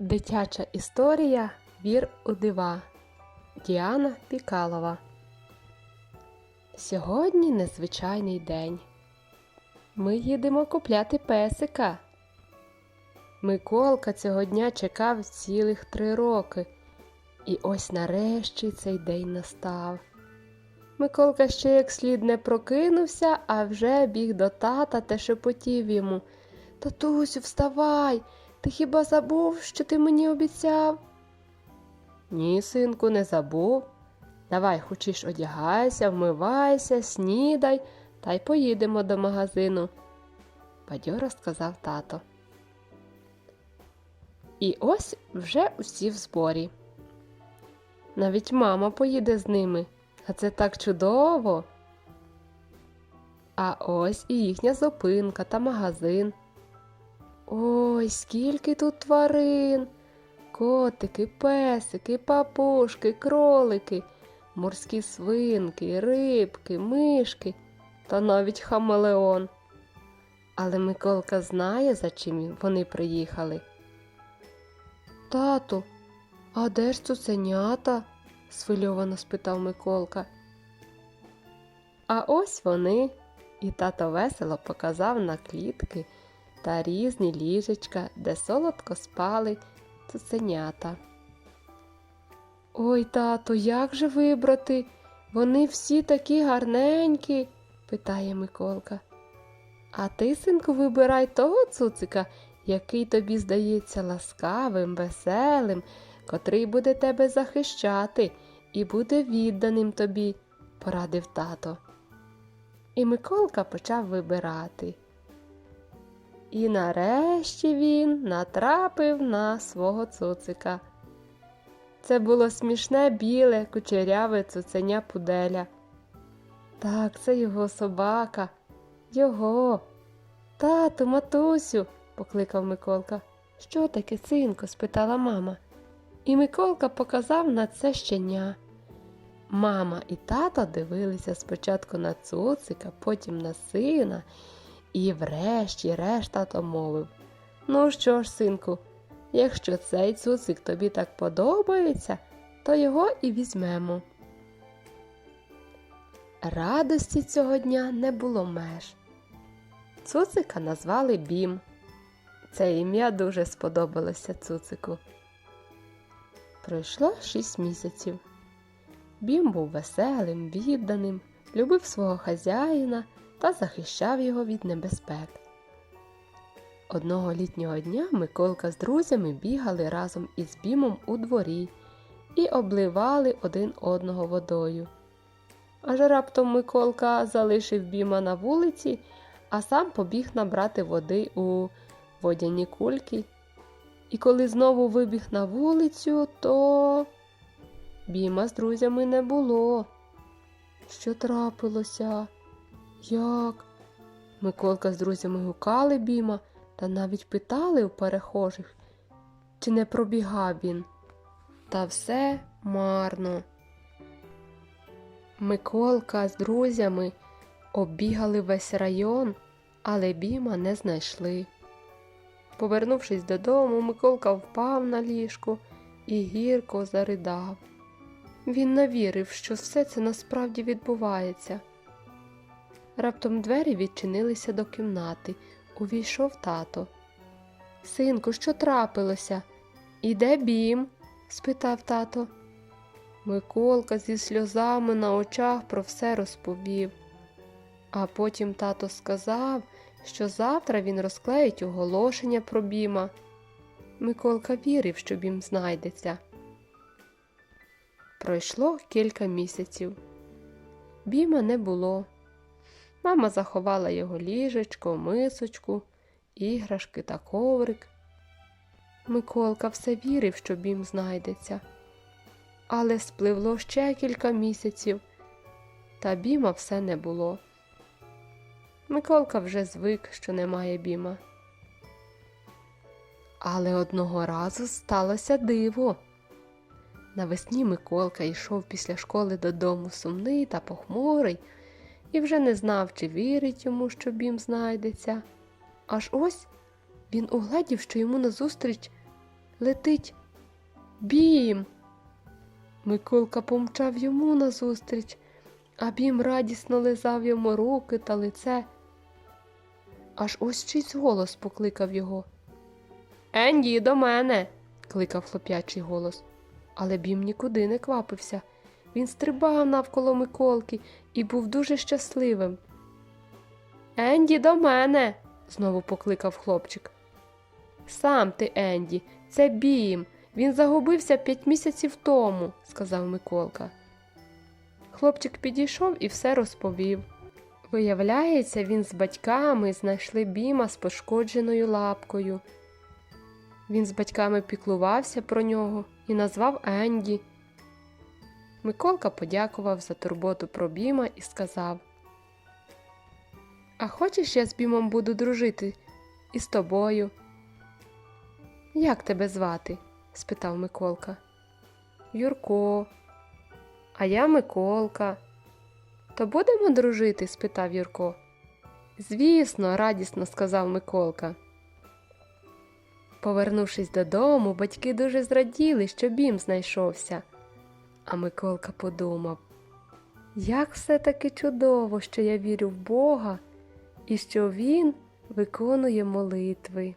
Дитяча історія Вір у дива Діана Пікалова. Сьогодні незвичайний день. Ми їдемо купляти песика. Миколка цього дня чекав цілих три роки. І ось нарешті цей день настав. Миколка ще як слід не прокинувся, а вже біг до тата та шепотів йому Татусю, вставай! Ти хіба забув, що ти мені обіцяв? Ні, синку, не забув. Давай хочеш одягайся, вмивайся, снідай та й поїдемо до магазину, бадьоро сказав тато. І ось вже усі в зборі. Навіть мама поїде з ними, а це так чудово. А ось і їхня зупинка та магазин. Ой, скільки тут тварин. Котики, песики, папушки, кролики, морські свинки, рибки, мишки та навіть хамелеон. Але Миколка знає, за чим вони приїхали. Тату, а де ж цуценята? схвильовано спитав Миколка. А ось вони, і тато весело показав на клітки та різні ліжечка, де солодко спали цуценята. Ой, тато, як же вибрати? Вони всі такі гарненькі, питає Миколка. А ти, синку, вибирай того цуцика, який тобі здається ласкавим, веселим, котрий буде тебе захищати і буде відданим тобі, порадив тато. І Миколка почав вибирати. І нарешті він натрапив на свого цуцика. Це було смішне біле кучеряве цуценя пуделя. Так, це його собака, його. Тату, матусю, покликав Миколка. Що таке, синко? спитала мама. І Миколка показав на це щеня. Мама і тато дивилися спочатку на цуцика, потім на сина. І врешті-решт тато мовив Ну що ж, синку, якщо цей цуцик тобі так подобається, то його і візьмемо. Радості цього дня не було меж. Цуцика назвали Бім. Це ім'я дуже сподобалося цуцику. Пройшло шість місяців. Бім був веселим, відданим, любив свого хазяїна та захищав його від небезпек. Одного літнього дня Миколка з друзями бігали разом із Бімом у дворі і обливали один одного водою. Аж раптом Миколка залишив Біма на вулиці, а сам побіг набрати води у водяні кульки. І коли знову вибіг на вулицю, то Біма з друзями не було. Що трапилося? Як? Миколка з друзями гукали Біма та навіть питали у перехожих, чи не пробігав він. Та все марно. Миколка з друзями оббігали весь район, але Біма не знайшли. Повернувшись додому, Миколка впав на ліжко і гірко заридав. Він не вірив, що все це насправді відбувається. Раптом двері відчинилися до кімнати. Увійшов тато. Синку, що трапилося? Іде бім? спитав тато. Миколка зі сльозами на очах про все розповів. А потім тато сказав, що завтра він розклеїть оголошення про біма. Миколка вірив, що бім знайдеться. Пройшло кілька місяців. Біма не було. Мама заховала його ліжечко, мисочку, іграшки та коврик. Миколка все вірив, що бім знайдеться. Але спливло ще кілька місяців, та біма все не було. Миколка вже звик, що немає біма. Але одного разу сталося диво. Навесні Миколка йшов після школи додому сумний та похмурий і вже не знав, чи вірить йому, що бім знайдеться. Аж ось він угледів, що йому назустріч летить бім. Миколка помчав йому назустріч, а бім радісно лизав йому руки та лице. Аж ось чийсь голос покликав його. Енді, до мене. кликав хлоп'ячий голос. Але бім нікуди не квапився. Він стрибав навколо Миколки і був дуже щасливим. Енді, до мене. знову покликав хлопчик. Сам ти, Енді, це Бім. Він загубився п'ять місяців тому, сказав Миколка. Хлопчик підійшов і все розповів. Виявляється, він з батьками знайшли Біма з пошкодженою лапкою. Він з батьками піклувався про нього і назвав Енді. Миколка подякував за турботу про Біма і сказав: А хочеш, я з Бімом буду дружити і з тобою? Як тебе звати? спитав Миколка. Юрко. А я Миколка. То будемо дружити? спитав Юрко. Звісно, радісно сказав Миколка. Повернувшись додому, батьки дуже зраділи, що Бім знайшовся. А Миколка подумав, як все таки чудово, що я вірю в Бога і що Він виконує молитви.